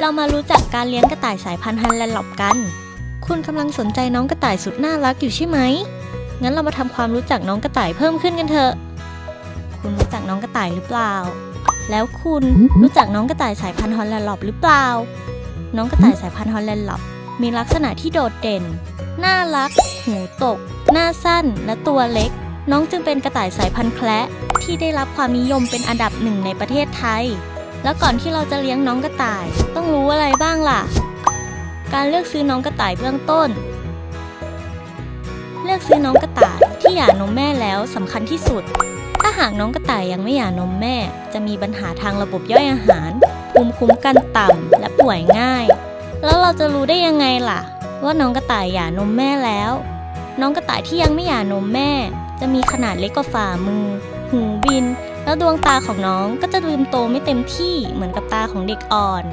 เรามารู้จักการเลี้ยงกระต่ายสายพันธุ์ฮันแลนด์หลอบกัน คุณกำลังสนใจน้องกระต่ายสุดน่ารักอยู่ใช่ไหม งั้นเรามาทำความรู้จักน้องกระต่ายเพิ่มขึ้นกันเถอะ คุณรู้จักน้องกระต่ายหรือเปล่า แล้วคุณรู้จักน้องกระต่ายสายพันธุ์ฮอลแลนด์หลอบหรือเปล่า น้องกระต่ายสายพันธุ์ฮอลแลนด์หลอบมีลักษณะที่โดดเด่น น่ารัก หูตก หน้าสั้น และตัวเล็ก น้องจึงเป็นกระต่ายสายพันธุ์แคระที่ได้รับความนิยมเป็นอันดับหนึ่งในประเทศไทย แล้วก่อนที่เราจะเลี้ยงน้องกระต่าย ต้องรู้อะไรบ้างล่ะ การเลือกซื้อน้องกระต่ายเบื้องต้น เลือกซื้อน้องกระต่ายที่หย่านมแม่แล้วสำคัญที่สุด ถ้าหากน้องกระต่ายยังไม่หย่านมแม่ จะมีปัญหาทางระบบย่อยอาหาร ภูมิคุ้มกันต่ำและป่วยง่าย แล้วเราจะรู้ได้ยังไงล่ะ ว่าน้องกระต่ายหย่านมแม่แล้ว น้องกระต่ายที่ยังไม่หย่านมแม่ จะมีขนาดเล็กกว่าฝ่ามือ หูบิน แล้วดวงตาของน้องก็จะลืมโตไม่เต็มที่เหมือนกับตาของเด็กอ่อน